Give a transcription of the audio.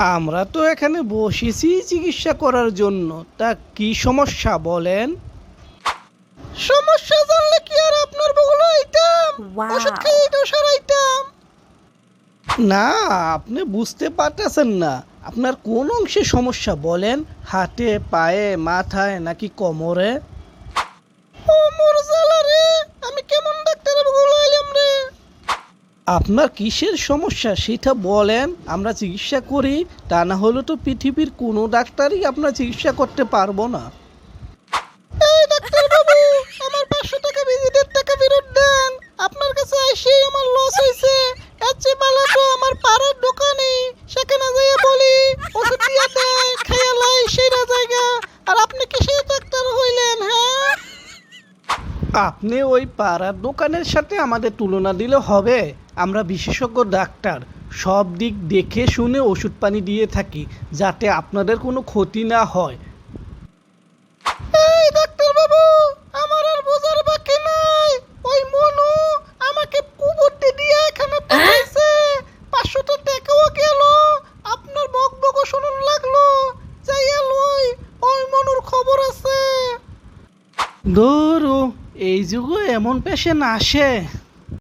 আমরা তো এখানে বসেছি চিকিৎসা করার জন্য। তা কি সমস্যা বলেন? সমস্যা জানলে কি আর আপনার বগুলো আইতাম ওষুধ খাইয়ে তো সারাইতাম। না আপনি বুঝতে পারতেছেন না। আপনার কোন অংশে সমস্যা বলেন? হাতে পায়ে মাথায় নাকি কোমরে? আপনার কিসের সমস্যা? সেটা বলেন আমরা চিকিৎসা করি তা না হলে তো পৃথিবীর কোনো ডাক্তারই আপনার চিকিৎসা করতে পারব না। এই ডাক্তার বাবু আমার পাঁচশো টাকা ভিজিটের টাকা ফেরত দেন। আপনার কাছে এসে আমার লস হয়েছে। এর চেয়ে ভালো তো আমার পাড়ার দোকানে। সেখানে যাইয়ে বলি ওষুধ দিয়ে দেয় খাইয়া লাই সেরা জায়গা। আর আপনি কিসের ডাক্তার হইলেন হ্যাঁ? আপনি ওই পাড়ার দোকানের সাথে আমাদের তুলনা দিলে হবে। আমরা বিশেষজ্ঞ ডাক্তার সব দিক দেখে শুনে ওষুধ পানি দিয়ে থাকি যাতে আপনাদের কোনো ক্ষতি না হয়। এই ডাক্তার বাবু আমার আর বোঝার বাকি নাই। ওই মনু আমাকে কুবুদ্ধি দিয়ে এখানে পাঠাইছে। পাঁচশোটা টাকাও গেল। আপনার বক বক শুনুন লাগল। যাইয়া লই ওই মনুর খবর আছে। ধরু এই যুগে এমন পেশেন্ট আসে।